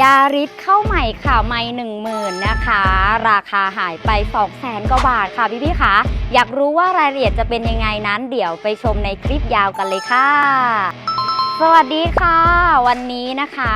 ยาริสเข้าใหม่ค่ะไม่หนึ่งหมื่นนะคะ ราคาหายไป2องแสนกว่าบาทค่ะพี่พี่คะอยากรู้ว่ารายละเอียดจะเป็นยังไงนั้น เดี๋ยวไปชมในคลิปยาวกันเลยค่ะ สวัสดีค่ะ วันนี้นะคะ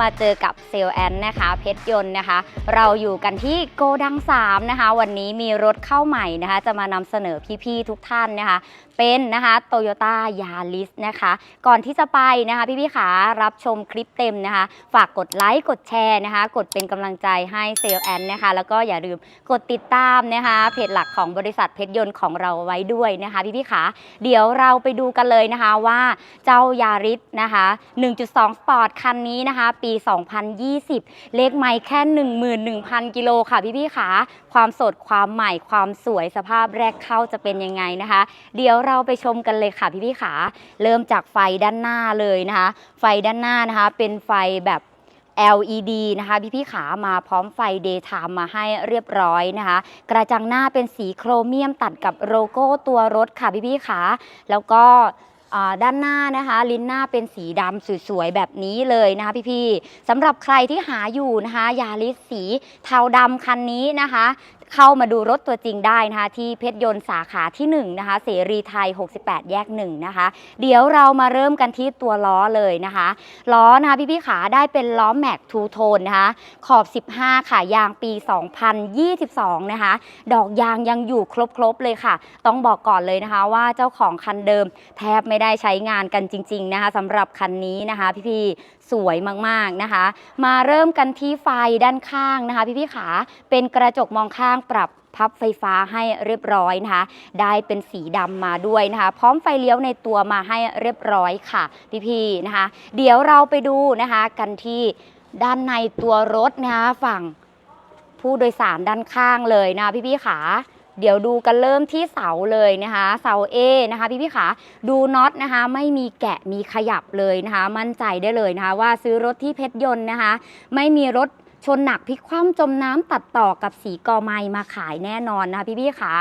มาเจอกับเซลแอนนะคะ เพชรยนต์นะคะ เราอยู่กันที่โกดัง3นะคะ วันนี้มีรถเข้าใหม่นะคะ จะมานำเสนอพี่ๆทุกท่านนะคะ เป็นนะคะโตโยต้ายาริสนะคะ ก่อนที่จะไปนะคะ พี่ๆขารับชมคลิปเต็มนะคะ ฝากกดไลค์กดแชร์นะคะ กดเป็นกำลังใจให้เซลแอนนะคะ แล้วก็อย่าลืมกดติดตามนะคะเพจหลักของบริษัทเพชรยนต์ของเราไว้ด้วยนะคะ พี่ๆขาเดี๋ยวเราไปดูกันเลยนะคะว่าเจ้ายาริสนะคะ 1.2 สปอร์ตคันนี้นะคะ ปี 2020 เลขไมล์แค่ 11,000 กิโลค่ะพี่ๆขาความสดความใหม่ความสวยสภาพแรกเข้าจะเป็นยังไงนะคะ เดี๋ยวเราไปชมกันเลยค่ะพี่พี่ๆขาเริ่มจากไฟด้านหน้าเลยนะคะ ไฟด้านหน้านะคะ เป็นไฟแบบ LED นะคะพี่พี่ขามาพร้อมไฟ daytime มาให้เรียบร้อยนะคะ กระจังหน้าเป็นสีโครเมียมตัดกับโลโก้ตัวรถค่ะพี่พี่ขาแล้วก็ ด้านหน้านะคะ ลิ้นหน้าเป็นสีดำสวยๆแบบนี้เลยนะคะพี่ๆสำหรับใครที่หาอยู่นะคะยาลิสสีเทาดำคันนี้นะคะ เข้ามาดูรถตัวจริงได้นะคะ ที่เพชรยนต์สาขาที่1นะคะเสรีไทย 68 แยก1นะคะ เดี๋ยวเรามาเริ่มกันที่ตัวล้อเลยนะคะ ล้อนะคะพี่ๆขาได้เป็นล้อแม็กทูโทนนะคะ ขอบ 15 ค่ะ ยางปี 2022 นะคะ ดอกยางยังอยู่ครบๆเลยค่ะ ต้องบอกก่อนเลยนะคะว่าเจ้าของคันเดิมแทบไม่ได้ใช้งานกันจริง ๆ นะคะสำหรับคันนี้นะคะพี่ๆ สวยมากๆนะคะ มาเริ่มกันที่ไฟด้านข้างนะคะ พี่ๆขาเป็นกระจกมองข้างปรับพับไฟฟ้าให้เรียบร้อยนะคะ ได้เป็นสีดำมาด้วยนะคะ พร้อมไฟเลี้ยวในตัวมาให้เรียบร้อยค่ะ พี่ๆนะคะ เดี๋ยวเราไปดูนะคะ กันที่ด้านในตัวรถนะคะฝั่งผู้โดยสารด้านข้างเลยนะพี่ๆขา เดี๋ยวดูกันเริ่มที่เสาเลยนะคะ เสา A นะคะพี่พี่ขาดูน็อตนะคะ ไม่มีแกะมีขยับเลยนะคะ มั่นใจได้เลยนะคะ ว่าซื้อรถที่เพชรยนต์นะคะ ไม่มีรถชนหนักพลิกคว่ำจมน้ำตัดต่อกับสีกอไม้มาขายแน่นอนนะคะพี่พี่ขา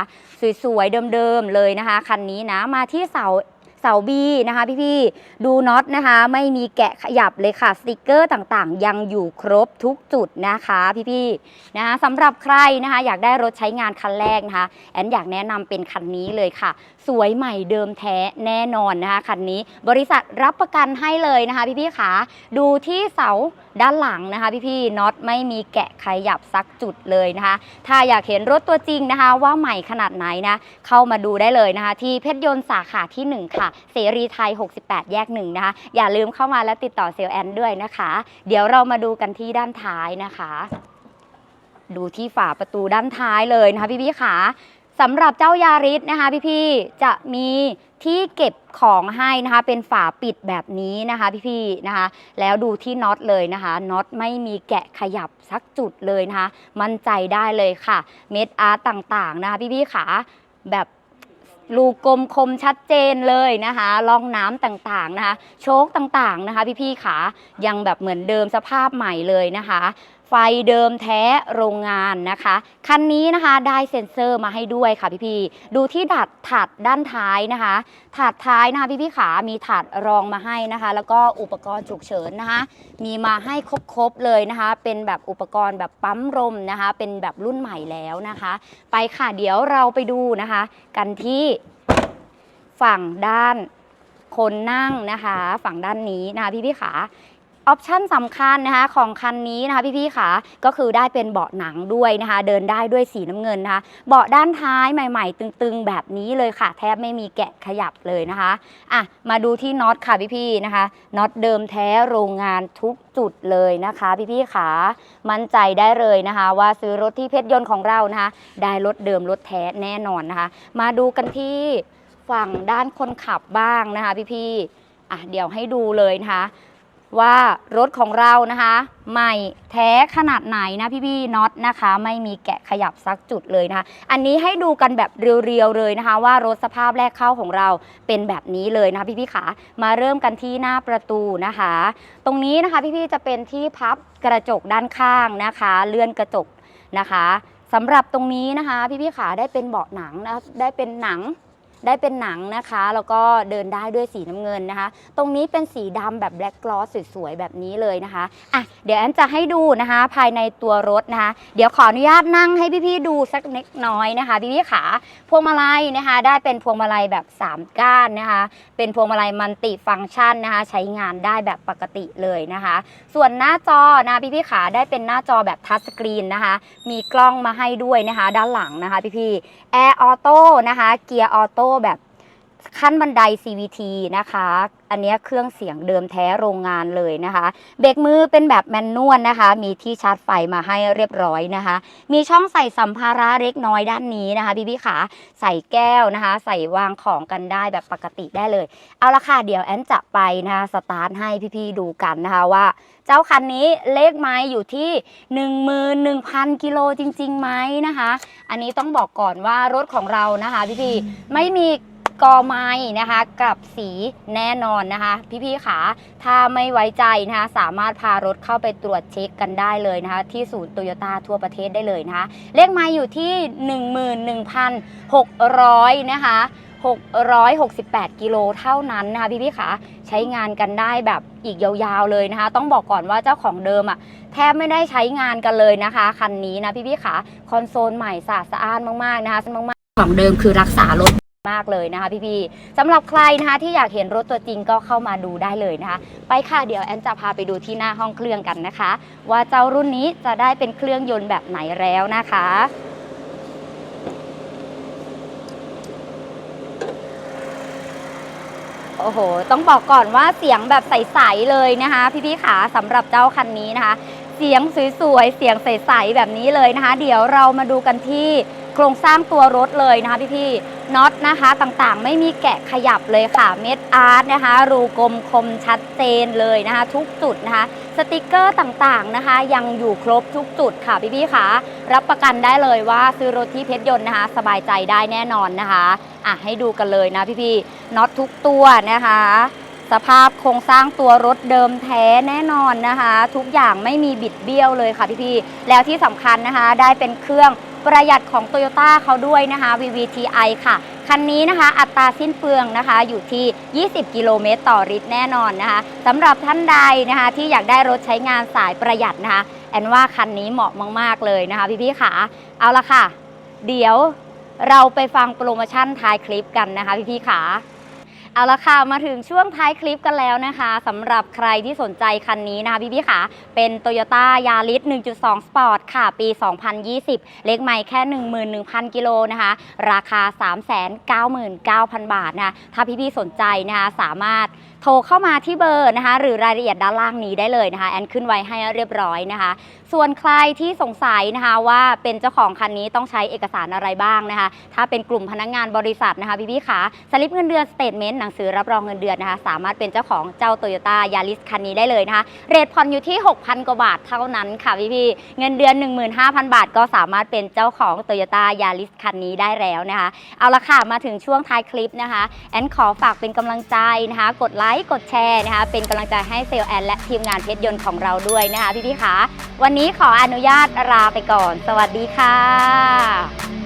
สวยๆเดิมๆเลยนะคะ คันนี้นะมาที่เสา เสาบีนะคะพี่ๆดูน็อตนะคะ ไม่มีแกะขยับเลยค่ะสติกเกอร์ต่างๆ ยังอยู่ครบทุกจุดนะคะพี่ๆนะคะสำหรับใครนะคะ อยากได้รถใช้งานคันแรกนะคะแอนอยากแนะนำเป็นคันนี้เลยค่ะ สวยใหม่เดิมแท้แน่นอนนะคะคันนี้บริษัทรับประกันให้เลยนะคะพี่ๆขาดูที่เสาด้านหลังนะคะพี่ๆน็อตไม่มีแกะขยับสักจุดเลยนะคะ ถ้าอยากเห็นรถตัวจริงนะคะ ว่าใหม่ขนาดไหนนะ เข้ามาดูได้เลยนะคะ ที่เพชรยนต์สาขาที่ 1 ค่ะ เสรีไทย 68 แยกหนึ่งนะคะ อย่าลืมเข้ามาแล้วติดต่อเซลแอนด้วยนะคะ เดี๋ยวเรามาดูกันที่ด้านท้ายนะคะ ดูที่ฝาประตูด้านท้ายเลยนะคะพี่ๆขา สำหรับเจ้ายาริสนะคะพี่ๆจะมีที่เก็บของให้นะคะเป็นฝาปิดแบบนี้นะคะพี่ๆนะคะ แล้วดูที่น็อตเลยนะคะน็อตไม่มีแกะขยับสักจุดเลยนะคะ มั่นใจได้เลยค่ะ เม็ดอาร์ตต่างๆนะคะพี่ๆขาแบบลูกกลมคมชัดเจนเลยนะคะรองน้ำต่างๆนะคะ โชคต่างๆนะคะ พี่ๆขายังแบบเหมือนเดิมสภาพใหม่เลยนะคะ ไฟเดิมแท้โรงงานนะคะ คันนี้นะคะได้เซ็นเซอร์มาให้ด้วยค่ะพี่ๆดูที่ดัดถาดด้านท้ายนะคะถาดท้ายนะคะพี่ๆขา มีถาดรองมาให้นะคะ แล้วก็อุปกรณ์ฉุกเฉินนะคะ มีมาให้ครบๆเลยนะคะ เป็นแบบอุปกรณ์แบบปั๊มลมนะคะ เป็นแบบรุ่นใหม่แล้วนะคะ ไปค่ะเดี๋ยวเราไปดูนะคะ กันที่ฝั่งด้านคนนั่งนะคะ ฝั่งด้านนี้นะคะพี่ๆขา ออปชั่นสำคัญนะคะของคันนี้นะคะพี่ๆค่ะก็คือได้เป็นเบาะหนังด้วยนะคะ เดินได้ด้วยสีน้ำเงินนะคะ เบาะด้านท้ายใหม่ๆ ตึงๆแบบนี้เลยค่ะ แทบไม่มีแกะขยับเลยนะคะอะมาดูที่น็อตค่ะพี่ๆนะคะน็อตเดิมแท้โรงงานทุกจุดเลยนะคะ พี่ๆค่ะมั่นใจได้เลยนะคะ ว่าซื้อรถที่เพชรยนต์ของเรานะคะ ได้รถเดิมรถแท้แน่นอนนะคะ มาดูกันที่ฝั่งด้านคนขับบ้างนะคะ พี่ๆอะเดี๋ยวให้ดูเลยนะคะ ว่ารถของเรานะคะ ใหม่แท้ขนาดไหนนะพี่ๆน็อตนะคะ ไม่มีแกะขยับสักจุดเลยนะคะ อันนี้ให้ดูกันแบบเรียวๆเลยนะคะ ว่ารถสภาพแรกเข้าของเราเป็นแบบนี้เลยนะคะพี่ๆขามาเริ่มกันที่หน้าประตูนะคะ ตรงนี้นะคะพี่ๆจะเป็นที่พับกระจกด้านข้างนะคะ เลื่อนกระจกนะคะสำหรับตรงนี้นะคะพี่ๆขาได้เป็นเบาะหนังนะได้เป็นหนัง ได้เป็นหนังนะคะ แล้วก็เดินได้ด้วยสีน้ำเงินนะคะ ตรงนี้เป็นสีดำแบบแบล็กกลอสสวยๆแบบนี้เลยนะคะอะเดี๋ยวแอนจะให้ดูนะคะ ภายในตัวรถนะคะ เดี๋ยวขออนุญาตนั่งให้พี่ๆดูสักเล็กน้อยนะคะพี่ๆขาพวงมาลัยนะคะ ได้เป็นพวงมาลัยแบบ 3 ก้านนะคะ เป็นพวงมาลัยมัลติฟังก์ชันนะคะ ใช้งานได้แบบปกติเลยนะคะ ส่วนหน้าจอนะพี่ๆขาได้เป็นหน้าจอแบบทัชสกรีนนะคะ มีกล้องมาให้ด้วยนะคะ ด้านหลังนะคะ พี่ๆแอร์ออโต้นะคะเกียร์ออโต้แบบขั้นบันได CVT นะคะ อันนี้เครื่องเสียงเดิมแท้โรงงานเลยนะคะเบรกมือเป็นแบบแมนนวลนะคะ มีที่ชาร์จไฟมาให้เรียบร้อยนะคะ มีช่องใส่สัมภาระเล็กน้อยด้านนี้นะคะพี่พี่ๆขาใส่แก้วนะคะ ใส่วางของกันได้แบบปกติได้เลย เอาละค่ะเดี๋ยวแอนจะไปนะคะสตาร์ทให้พี่ๆดูกันนะคะว่า เจ้าคันนี้เลขไม้อยู่ที่ 11,000กิโลจริงๆไหมนะคะ อันนี้ต้องบอกก่อนว่ารถของเรานะคะพี่ๆไม่มี กอไม้นะคะ กับสีแน่นอนนะคะ พี่ๆขาถ้าไม่ไว้ใจนะคะ สามารถพารถเข้าไปตรวจเช็คกันได้เลยนะคะ ที่ศูนย์โตโยต้าทั่วประเทศได้เลยนะคะ เลขไม้อยู่ที่ 11,600 นะคะ 668 กิโลเท่านั้นนะคะพี่ๆขาใช้งานกันได้แบบอีกยาวๆเลยนะคะ ต้องบอกก่อนว่าเจ้าของเดิมอะแทบไม่ได้ใช้งานกันเลยนะคะคันนี้นะพี่ๆขาคอนโซลใหม่สะอาดสะอ้านมากๆนะคะมากๆของเดิมคือรักษารถ มากเลยนะคะพี่ๆสำหรับใครนะคะที่อยากเห็นรถตัวจริงก็เข้ามาดูได้เลยนะคะ ไปค่ะเดี๋ยวแอนจะพาไปดูที่หน้าห้องเครื่องกันนะคะ ว่าเจ้ารุ่นนี้จะได้เป็นเครื่องยนต์แบบไหนแล้วนะคะโอ้โห ต้องบอกก่อนว่าเสียงแบบใสๆเลยนะคะ พี่ๆขาสำหรับเจ้าคันนี้นะคะ เสียงสวยๆ เสียงใสๆแบบนี้เลยนะคะ เดี๋ยวเรามาดูกันที่ โครงสร้างตัวรถเลยนะคะพี่ๆน็อตนะคะต่างๆ ไม่มีแกะขยับเลยค่ะ เม็ดอาร์ตนะคะ รูกลมคมชัดเจนเลยนะคะ ทุกจุดนะคะ สติกเกอร์ต่างๆนะคะ ยังอยู่ครบทุกจุดค่ะพี่ๆคะรับประกันได้เลยว่าซื้อรถที่เพชรยนต์นะคะ สบายใจได้แน่นอนนะคะอะให้ดูกันเลยนะพี่ๆน็อตทุกตัวนะคะสภาพโครงสร้างตัวรถเดิมแท้แน่นอนนะคะ ทุกอย่างไม่มีบิดเบี้ยวเลยค่ะพี่ๆแล้วที่สำคัญนะคะ ได้เป็นเครื่อง ประหยัดของ t o y ยต้เขาด้วยนะคะ VVTi ค่ะ คันนี้นะคะ อัตราสิ้นเปลืองนะคะอยู่ที่ 20 กิโลเมตรต่อลิตรแน่นอนนะคะสำหรับท่านใดนะคะที่อยากได้รถใช้งานสายประหยัดนะคะ แอนว่าคันนี้เหมาะมาก ๆ เลยนะคะ พี่ๆค่ะ เอาละค่ะ เดี๋ยวเราไปฟังโปรโมชั่นท้ายคลิปกันนะคะ พี่ๆค่ะ เอาละค่ะมาถึงช่วงท้ายคลิปกันแล้วนะคะสำหรับใครที่สนใจคันนี้นะคะพี่พี่ค่ะ เป็น Toyota Yaris 1.2 Sport ค่ะ ปี 2020 เลขใหม่แค่ 11,000 กิโลนะคะ ราคา 399,000 บาทนะคะถ้าพี่พี่สนใจนะคะสามารถ โทรเข้ามาที่เบอร์นะคะ หรือรายละเอียดด้านล่างนี้ได้เลยนะคะ แอนขึ้นไว้ให้เรียบร้อยนะคะ ส่วนใครที่สงสัยนะคะว่าเป็นเจ้าของคันนี้ต้องใช้เอกสารอะไรบ้างนะคะ ถ้าเป็นกลุ่มพนักงานบริษัทนะคะพี่พี่ๆขาสลิปเงินเดือนสเตทเมนต์หนังสือรับรองเงินเดือนนะคะ สามารถเป็นเจ้าของเจ้าโตโยต้ายาริสคันนี้ได้เลยนะคะเรทผ่อนอยู่ที่ 6,000 กว่าบาทเท่านั้นค่ะพี่พี่ๆเงินเดือน 15,000 บาท ก็สามารถเป็นเจ้าของโตโยต้ายาริสคันนี้ได้แล้วนะคะ เอาละค่ะมาถึงช่วงท้ายคลิปนะคะแอนขอฝากเป็นกำลังใจนะคะ กดไลค์กดแชร์นะคะ เป็นกำลังใจให้เซลล์แอนและทีมงานเพชรยนต์ของเราด้วยนะคะพี่พี่ๆคะวันนี้ขออนุญาตลาไปก่อน สวัสดีค่ะ